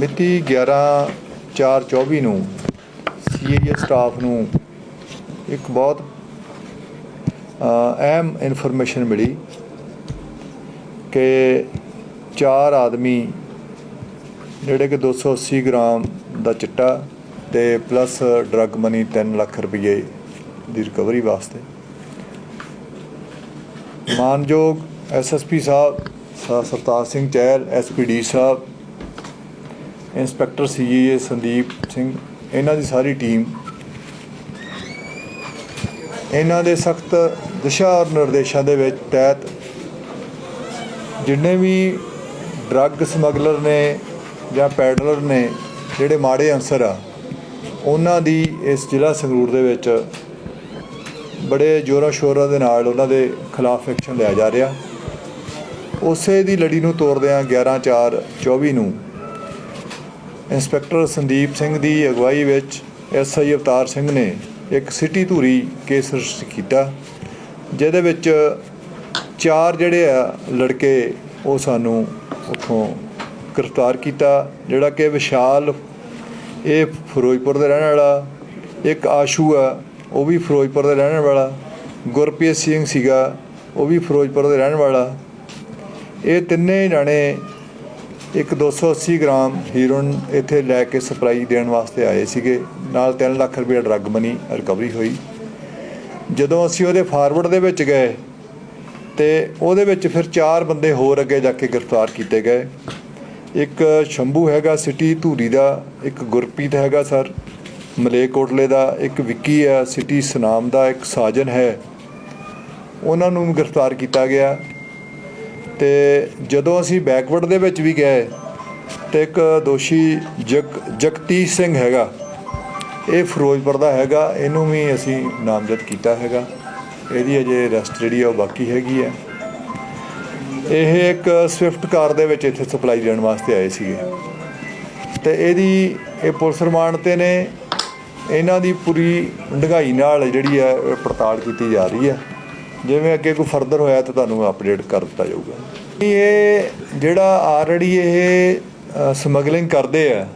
ਮਿਤੀ 11/4/24 ਨੂੰ CIA staff ਨੂੰ ਇੱਕ ਬਹੁਤ ਅਹਿਮ ਇਨਫੋਰਮੇਸ਼ਨ ਮਿਲੀ ਕਿ ਚਾਰ ਆਦਮੀ, ਜਿਹੜੇ ਕਿ 280 ਗ੍ਰਾਮ ਦਾ ਚਿੱਟਾ ਤੇ ਪਲੱਸ ਡਰੱਗ ਮਨੀ 3 ਲੱਖ ਰੁਪਏ ਦੀ ਰਿਕਵਰੀ ਵਾਸਤੇ। ਮਾਨਯੋਗ ਐਸਐਸਪੀ ਸਾਹਿਬ ਸਰਤਾਜ ਸਿੰਘ ਚਹਿਲ ਐਸਪੀਡੀ ਸਾਹਿਬ ਇੰਸਪੈਕਟਰ ਸੀਏ ਸੰਦੀਪ ਸਿੰਘ। ਇਹਨਾਂ ਦੀ ਸਾਰੀ ਟੀਮ। ਇਹਨਾਂ ਦੇ ਸਖਤ ਦਿਸ਼ਾ ਔਰ ਨਿਰਦੇਸ਼ਾਂ ਦੇ ਵਿੱਚ ਤਹਿਤ ਜਿੰਨੇ ਵੀ ਡਰੱਗ ਸਮਗਲਰ ਨੇ ਜਾਂ ਪੈਡਲਰ ਨੇ, ਜਿਹੜੇ ਮਾੜੇ ਅਨਸਰ ਆ, ਉਹਨਾਂ ਦੀ ਇਸ ਜ਼ਿਲ੍ਹਾ ਸੰਗਰੂਰ ਦੇ ਵਿੱਚ ਬੜੇ ਜ਼ੋਰਾਂ ਸ਼ੋਰਾਂ ਦੇ ਨਾਲ ਉਹਨਾਂ ਦੇ ਖਿਲਾਫ ਐਕਸ਼ਨ ਲਿਆ ਜਾ ਰਿਹਾ। ਉਸੇ ਦੀ ਲੜੀ ਨੂੰ ਤੋੜਦਿਆਂ 11/4/24 ਨੂੰ ਇੰਸਪੈਕਟਰ ਸੰਦੀਪ ਸਿੰਘ ਦੀ ਅਗਵਾਈ ਵਿੱਚ ਐਸਆਈ ਅਵਤਾਰ ਸਿੰਘ ਨੇ ਇੱਕ ਸਿਟੀ ਧੂਰੀ ਕੇਸ ਰਜਿਸਟਰ ਕੀਤਾ, ਜਿਹਦੇ ਵਿੱਚ ਚਾਰ ਜਿਹੜੇ ਆ ਲੜਕੇ ਉਹ ਸਾਨੂੰ ਉੱਥੋਂ ਗ੍ਰਿਫਤਾਰ ਕੀਤਾ, ਜਿਹੜਾ ਕਿ ਵਿਸ਼ਾਲ ਇਹ ਫਿਰੋਜ਼ਪੁਰ ਦਾ ਰਹਿਣ ਵਾਲਾ, ਇੱਕ ਆਸ਼ੂ ਆ, ਉਹ ਵੀ ਫਿਰੋਜ਼ਪੁਰ ਦਾ ਰਹਿਣ ਵਾਲਾ, ਗੁਰਪ੍ਰੀਤ ਸਿੰਘ ਸੀਗਾ, ਉਹ ਵੀ ਫਿਰੋਜ਼ਪੁਰ ਦਾ ਰਹਿਣ ਵਾਲਾ। ਇਹ ਤਿੰਨੇ ਜਾਣੇ ਇੱਕ 280 ਗ੍ਰਾਮ ਹੀਰੋਇਨ ਇੱਥੇ ਲੈ ਕੇ ਸਪਲਾਈ ਦੇਣ ਵਾਸਤੇ ਆਏ ਸੀਗੇ। ਨਾਲ 3 ਲੱਖ ਰੁਪਏ ਡਰੱਗ ਮਨੀ ਰਿਕਵਰੀ ਹੋਈ। ਜਦੋਂ ਅਸੀਂ ਉਹਦੇ ਫਾਰਵਰਡ ਦੇ ਵਿੱਚ ਗਏ ਤੇ ਉਹਦੇ ਵਿੱਚ ਫਿਰ ਚਾਰ ਬੰਦੇ ਹੋਰ ਅੱਗੇ ਜਾ ਕੇ ਗ੍ਰਿਫਤਾਰ ਕੀਤੇ ਗਏ। ਇੱਕ ਸ਼ੰਭੂ ਹੈਗਾ ਸਿਟੀ ਧੂਰੀ ਦਾ, ਇੱਕ ਗੁਰਪ੍ਰੀਤ ਹੈਗਾ ਸਰ ਮਲੇਕੋਟਲੇ ਦਾ, ਇੱਕ ਵਿੱਕੀ ਹੈ, ਸਿਟੀ ਸਨਾਮ ਦਾ, ਇੱਕ ਸਾਜਨ ਹੈ। ਉਹਨਾਂ ਨੂੰ ਵੀ ਗ੍ਰਿਫਤਾਰ ਕੀਤਾ ਗਿਆ। ਤੇ ਜਦੋਂ ਅਸੀਂ ਬੈਕਵਰਡ ਦੇ ਵਿੱਚ ਵੀ ਗਏ ਤੇ ਇੱਕ ਦੋਸ਼ੀ ਜਗ, ਜਗਤੀਸ਼ ਸਿੰਘ ਹੈਗਾ, ਇਹ ਫਿਰੋਜ਼ਪੁਰ ਦਾ ਹੈਗਾ, ਇਹਨੂੰ ਵੀ ਅਸੀਂ ਨਾਮਜ਼ਦ ਕੀਤਾ ਹੈਗਾ। ਇਹਦੀ ਅਜੇ ਰੈਸਟ ਜਿਹੜੀ ਆ ਉਹ ਬਾਕੀ ਹੈਗੀ ਹੈ ਇਹ ਇੱਕ ਸਵਿਫਟ ਕਾਰ ਦੇ ਵਿੱਚ ਇੱਥੇ ਸਪਲਾਈ ਦੇਣ ਵਾਸਤੇ ਆਏ ਸੀਗੇ। ਤੇ ਇਹਦੀ, ਇਹ ਪੁਲਿਸ ਰਿਮਾਂਡ ਤੇ ਨੇ। ਇਹਨਾਂ ਦੀ ਪੂਰੀ ਡੂੰਘਾਈ ਨਾਲ ਜਿਹੜੀ ਹੈ ਇਹ ਪੜਤਾਲ ਕੀਤੀ ਜਾ ਰਹੀ ਹੈ ਜਿਵੇਂ ਅੱਗੇ ਕੋਈ ਫਰਦਰ ਹੋਇਆ ਤਾਂ ਤੁਹਾਨੂੰ ਅਪਡੇਟ ਕਰ ਦਿੱਤਾ ਜਾਊਗਾ। ਇਹ ਜਿਹੜਾ ਆਲਰੇਡੀ ਇਹ ਸਮਗਲਿੰਗ ਕਰਦੇ ਆ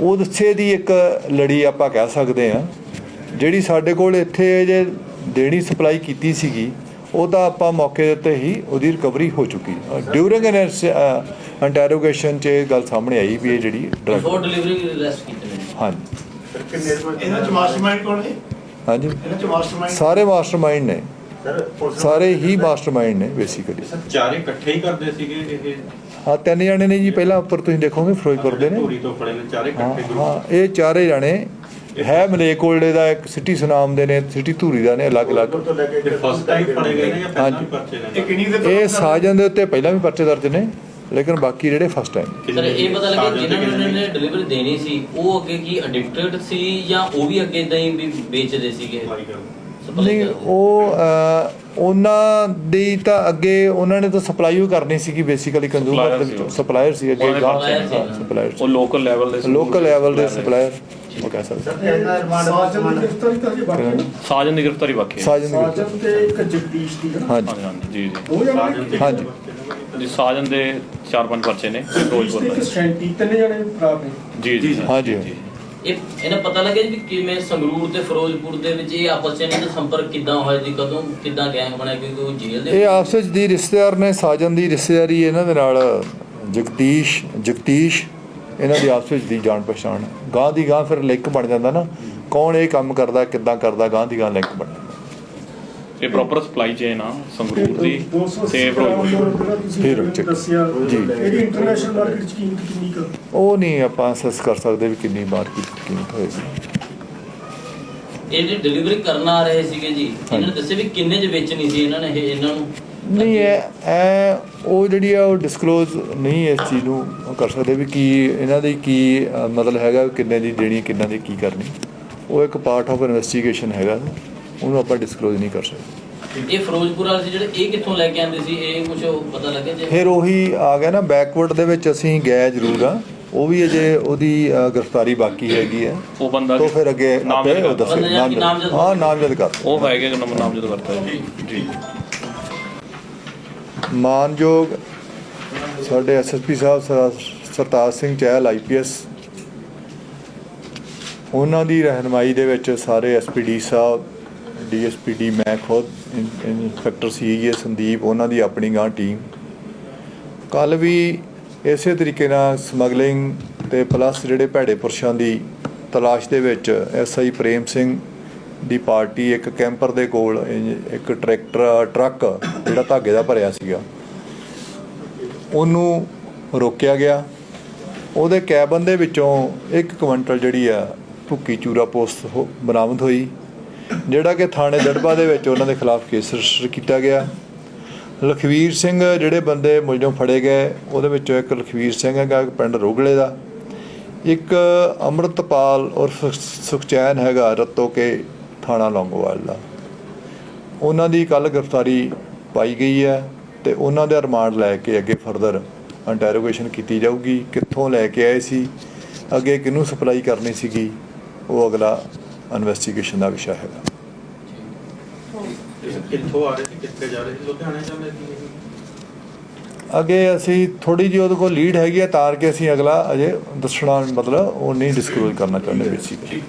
ਉਹਦੇ ਦੀ ਇੱਕ ਲੜੀ ਆਪਾਂ ਕਹਿ ਸਕਦੇ ਆ ਜਿਹੜੀ ਸਾਡੇ ਕੋਲ ਇੱਥੇ ਜੇ ਦੇਣੀ ਸਪਲਾਈ ਕੀਤੀ ਸੀਗੀ ਉਹ ਤਾਂ ਆਪਾਂ ਮੌਕੇ ਦੇ ਉੱਤੇ ਹੀ ਉਹਦੀ ਰਿਕਵਰੀ ਹੋ ਚੁੱਕੀ। ਡਿਊਰਿੰਗ ਐਨ ਇੰਟਰੋਗੇਸ਼ਨ 'ਚ ਇਹ ਗੱਲ ਸਾਹਮਣੇ ਆਈ ਵੀ ਇਹ ਜਿਹੜੀ ਡਰਗ ਬਿਫੋਰ ਡਿਲੀਵਰੀ ਅਰੈਸਟ ਕੀਤੇ ਨੇ ਹਾਂਜੀ। ਇਹਨਾਂ ਚ ਮਾਸਟਰਮਾਈਂਡ ਕੌਣ ਹੈ ਹਾਂਜੀ। ਇਹਨਾਂ ਚ ਮਾਸਟਰਮਾਈਂਡ ਸਾਰੇ ਮਾਸਟਰਮਾਈਂਡ ਨੇ। ਸਰ ਹੀ ਮਾਸਟਰਮਾਈਂਡ ਨੇ ਬੇਸਿਕਲੀ ਸਰ ਚਾਰੇ ਇਕੱਠੇ ਹੀ ਕਰਦੇ ਸੀਗੇ ਇਹ? ਹਾਂ ਤਿੰਨ ਜਣੇ ਨੇ ਜੀ ਪਹਿਲਾਂ ਉੱਪਰ ਤੁਸੀਂ ਦੇਖੋਗੇ ਫਿਰੋਜ਼ਪੁਰ ਦੇ ਨੇ। ਧੂਰੀ ਤੋਂ ਫੜੇ ਨੇ ਚਾਰੇ ਇਕੱਠੇ ਹਾਂ ਇਹ ਚਾਰੇ ਜਣੇ। ਹੈ ਮਲੇਕੋਲਡੇ ਦਾ ਇੱਕ ਸਿਟੀ ਸੁਨਾਮ ਦੇ ਨੇ ਸਿਟੀ ਧੂਰੀ ਦਾ ਨੇ ਅਲੱਗ-ਅਲੱਗ। ਇਹ ਫਸਟ ਟਾਈਮ ਫੜੇ ਗਏ ਨੇ ਜਾਂ ਪਹਿਲਾਂ ਹਾਂਜੀ। ਵੀ ਪਰਚੇ ਨੇ ਇਹ ਕਿੰਨੀ ਦੇ ਇਹ ਸਾਜਨ ਦੇ ਉੱਤੇ ਪਹਿਲਾਂ ਵੀ ਪਰਚੇ ਦਰਜ ਨੇ ਲੇਕਿਨ ਬਾਕੀ ਜਿਹੜੇ ਫਸਟ ਟਾਈਮ ਸਰ ਇਹ ਪਤਾ ਲੱਗਿਆ ਜਿਨ੍ਹਾਂ ਨੂੰ ਡਿਲੀਵਰੀ ਦੇਣੀ ਸੀ ਉਹ ਅੱਗੇ ਕੀ ਐਡਿਕਟਡ ਸੀ ਜਾਂ ਉਹ ਵੀ ਅੱਗੇ ਇਦਾਂ ਹੀ ਵੀ ਵੇਚਦੇ ਸੀਗੇ? ਨਹੀਂ। ਉਹ ਉਹਨਾਂ ਦੀ ਤਾਂ ਅੱਗੇ ਉਹਨਾਂ ਨੇ ਤਾਂ ਸਪਲਾਈ ਹੀ ਕਰਨੀ ਸੀਗੀ ਬੇਸਿਕਲੀ ਕੰਜ਼ੂਮਰ ਦੇ ਵਿੱਚੋਂ ਸੀ। ਸਪਲਾਇਰ ਸੀ ਅੱਗੇ ਗਾਹ। ਸਪਲਾਇਰ ਉਹ ਲੋਕਲ ਲੈਵਲ ਦੇ ਲੋਕਲ ਲੈਵਲ ਦੇ ਸਪਲਾਇਰ ਉਹ ਕਹਿ ਸਕਦੇ ਸਾਜਨ ਦੀ ਗ੍ਰਿਫਤਾਰੀ ਤਾਂ ਹਜੇ ਬਾਕੀ ਹੈ ਸਾਜਨ ਦੀ ਗ੍ਰਿਫਤਾਰੀ ਬਾਕੀ ਹੈ। ਸਾਜਨ ਤੇ ਇੱਕ ਜਗਦੀਸ਼ ਦੀ ਹਾਂਜੀ। ਹਾਂਜੀ ਹਾਂਜੀ ਜੀ ਤੇ ਹਾਂਜੀ। ਜੀ ਸਾਜਨ ਦੇ ਚਾਰ ਪੰਜ ਪਰਚੇ ਨੇ ਫਿਰੋਜ਼ਪੁਰ ਦਾ ਜਣੇ ਨੇ। ਜੀ ਜੀ ਹਾਂਜੀ। ਜੀ। ਇਹ ਇਹਨਾਂ ਪਤਾ ਲੱਗਿਆ ਜੀ ਵੀ ਕਿਵੇਂ ਸੰਗਰੂਰ ਤੇ ਫਿਰੋਜ਼ਪੁਰ ਦੇ ਵਿੱਚ ਇਹ ਆਪਸ ਵਿੱਚ ਇਹਨਾਂ ਦਾ ਸੰਪਰਕ ਕਿੱਦਾਂ ਹੋਇਆ ਜੀ, ਕਦੋਂ ਕਿੱਦਾਂ ਗੈਂਗ ਬਣਿਆ, ਕਿਉਂਕਿ ਉਹ ਜੇਲ੍ਹ ਦੇ ਇਹ ਆਪਸ ਵਿੱਚ ਦੀ ਰਿਸ਼ਤੇਦਾਰ ਨੇ, ਸਾਜਨ ਦੀ ਰਿਸ਼ਤੇਦਾਰੀ ਇਹਨਾਂ ਦੇ ਨਾਲ, ਜਗਦੀਸ਼ ਜਗਦੀਸ਼, ਇਹਨਾਂ ਦੀ ਆਪਸ ਵਿੱਚ ਦੀ ਜਾਣ ਪਛਾਣ। ਗਾਂ ਦੀ ਗਾਂ ਫਿਰ ਲਿੰਕ ਬਣ ਜਾਂਦਾ ਨਾ, ਕੌਣ ਇਹ ਕੰਮ ਕਰਦਾ, ਕਿੱਦਾਂ ਕਰਦਾ ਗਾਂ ਦੀ ਗਾਂ ਲਿੰਕ ਬਣ ਇਹ ਪ੍ਰੋਪਰ ਸਪਲਾਈ ਚੇਨ ਆ ਸੰਗਰੂਰ ਦੀ 280 ਤੇ ਦਾ। ਜਿਹੜਾ ਫਿਰ ਦੱਸਿਆ ਜੀ। ਇਹਦੀ ਇੰਟਰਨੈਸ਼ਨਲ ਮਾਰਕੀਟ ਚ ਕੀਮਤ ਕਿੰਨੀ ਕੁ ਉਹ ਨਹੀਂ ਆਪਾਂ ਅਸੈਸ ਕਰ ਸਕਦੇ ਵੀ ਕਿੰਨੀ ਮਾਰਕੀਟ ਕੀਮਤ ਹੋਏਗੀ। ਇਹਦੀ ਡਿਲੀਵਰੀ ਕਰਨ ਆ ਰਹੇ ਸੀਗੇ ਜੀ ਇਹਨਾਂ ਨੇ ਦੱਸਿਆ ਵੀ ਕਿੰਨੇ ਚ ਵੇਚਣੀ ਸੀ ਇਹਨਾਂ ਨੇ ਇਹ ਇਹਨਾਂ ਨੂੰ? ਨਹੀਂ ਇਹ ਇਹ ਉਹ ਜਿਹੜੀ ਆ ਉਹ ਡਿਸਕਲੋਜ਼ ਨਹੀਂ ਇਸ ਚੀਜ਼ ਨੂੰ ਉਹ ਕਰ ਸਕਦੇ ਵੀ ਕੀ ਇਹਨਾਂ ਦੀ ਕੀ ਅ, ਮਤਲਬ ਹੈਗਾ ਕਿੰਨੇ ਦੀ ਦੇਣੀ ਕਿੰਨਾ ਦੀ ਕੀ ਕਰਨੀ। ਉਹ ਇੱਕ ਪਾਰਟ ਆਫ ਇਨਵੈਸਟੀਗੇਸ਼ਨ ਹੈਗਾ। ਉਹਨੂੰ ਆਪਾਂ ਡਿਸਕਲੋਜ਼ ਨਹੀਂ ਕਰ ਸਕਦੇ। ਇਹ ਫਿਰੋਜ਼ਪੁਰ ਵਾਲੇ ਸੀ ਜਿਹੜੇ ਇਹ ਕਿੱਥੋਂ ਲੈ ਕੇ ਆਂਦੇ ਸੀ ਇਹ ਕੁਝ ਪਤਾ ਲੱਗਿਆ ਜੀ? ਫਿਰ ਉਹੀ ਆ ਗਿਆ ਨਾ ਬੈਕਵਰਡ ਦੇ ਵਿੱਚ ਅਸੀਂ ਗਏ ਜ਼ਰੂਰ ਆ। ਉਹ ਵੀ ਅਜੇ ਉਹਦੀ ਅ, ਗ੍ਰਿਫਤਾਰੀ ਬਾਕੀ ਹੈਗੀ ਹੈ। ਉਹ ਬੰਦਾ ਤੋਂ ਫਿਰ ਅੱਗੇ ਨਾਮਜ਼ਦ ਆਪੇ ਉਹ। ਦੱਸੇ ਨਾਮਜ਼ਦ- ਨਾਮਜ਼ਦ ਹਾਂ ਨਾਮਜ਼ਦ ਕਰ ਉਹ ਹੈਗੇ ਕਿ ਨਾਮ ਨਾਮ ਜਦੋਂ ਕਰਤਾ ਜੀ। ਜੀ। ਮਾਨਯੋਗ ਸਾਡੇ ਐਸਐਸਪੀ ਸਾਹਿਬ ਸਰ- ਸਰਤਾਜ ਸਿੰਘ ਚਹਿਲ ਆਈਪੀਐਸ ਉਹਨਾਂ ਦੀ ਰਹਿਨਮਾਈ ਦੇ ਵਿੱਚ ਸਾਰੇ ਐਸਪੀਡੀ ਸਾਹਿਬ ਡੀਐਸਪੀਡੀ ਮੈਂ ਖੁਦ ਇਨ- ਇੰਸਪੈਕਟਰ ਸੀਏ ਸੰਦੀਪ, ਉਹਨਾਂ ਦੀ ਆਪਣੀ ਗਾਂ ਟੀਮ। ਕੱਲ ਵੀ ਇਸੇ ਤਰੀਕੇ ਨਾਲ ਸਮਗਲਿੰਗ ਤੇ ਪਲੱਸ ਜਿਹੜੇ ਭੈੜੇ ਪੁਰਸ਼ਾਂ ਦੀ ਤਲਾਸ਼ ਦੇ ਵਿੱਚ ਐਸਆਈ ਪ੍ਰੇਮ ਸਿੰਘ ਦੀ ਪਾਰਟੀ ਇੱਕ ਕੈਂਪਰ ਦੇ ਕੋਲ ਇੱਕ ਟਰੈਕਟਰ, ਟਰੱਕ ਜਿਹੜਾ ਧਾਗੇ ਦਾ ਭਰਿਆ ਸੀਗਾ, ਉਹਨੂੰ ਰੋਕਿਆ ਗਿਆ। ਉਹਦੇ ਕੈਬਨ ਦੇ ਵਿੱਚੋਂ ਇੱਕ ਕੁਇੰਟਲ ਜਿਹੜੀ ਆ ਭੁੱਕੀ ਚੂਰਾ ਪੋਸਟ ਹੋ- ਬਰਾਮਦ ਹੋਈ। ਜਿਹੜਾ ਕਿ ਥਾਣੇ ਦੜਬਾ ਦੇ ਵਿੱਚ ਉਹਨਾਂ ਦੇ ਖਿਲਾਫ ਕੇਸ ਰਜਿਸਟਰ ਕੀਤਾ ਗਿਆ। ਲਖਵੀਰ ਸਿੰਘ ਜਿਹੜੇ ਬੰਦੇ ਮੁਲਜ਼ਮ ਫੜੇ ਗਏ, ਉਹਦੇ ਵਿੱਚੋਂ ਇੱਕ ਲਖਵੀਰ ਸਿੰਘ ਹੈਗਾ ਪਿੰਡ ਰੋਗਲੇ ਦਾ। ਇੱਕ ਅੰਮ੍ਰਿਤਪਾਲ ਉਰਫ ਸੁਖਚੈਨ ਹੈਗਾ ਰਤੋ ਕੇ ਥਾਣਾ ਲੌਂਗੋਵਾਲ ਦਾ। ਉਹਨਾਂ ਦੀ ਕੱਲ ਗ੍ਰਿਫਤਾਰੀ ਪਾਈ ਗਈ ਹੈ ਤੇ ਉਹਨਾਂ ਦਾ ਰਿਮਾਂਡ ਲੈ ਕੇ ਅੱਗੇ ਫਰਦਰ ਇੰਟਰੋਗੇਸ਼ਨ ਕੀਤੀ ਜਾਊਗੀ, ਕਿੱਥੋਂ ਲੈ ਕੇ ਆਏ ਸੀ, ਅੱਗੇ ਕਿਹਨੂੰ ਸਪਲਾਈ ਕਰਨੀ ਸੀਗੀ, ਉਹ ਅਗਲਾ ਇਨਵੈਸਟੀਗੇਸ਼ਨ ਦਾ ਵਿਸ਼ਾ ਹੈਗਾ। ਕਿੱਥੋਂ ਆ ਰਹੇ ਸੀ ਕਿੱਥੇ ਜਾ ਰਹੇ ਸੀ? ਲੁਧਿਆਣੇ ਜਾਂਦੇ ਸੀ ਇਹ? ਅੱਗੇ ਅਸੀਂ ਥੋੜੀ ਜਿਹੀ ਉਹਦੇ ਕੋਲ ਲੀਡ ਹੈਗੀ ਹੈ ਤਾਰ ਕੇ ਅਸੀਂ ਅਗਲਾ ਅਜੇ ਦੱਸਣਾ ਮਤਲਬ ਉਹ ਨਹੀਂ ਡਿਸਕਲੋਜ਼ ਕਰਨਾ ਚਾਹੁੰਦੇ ਬੇਸਿਕਲੀ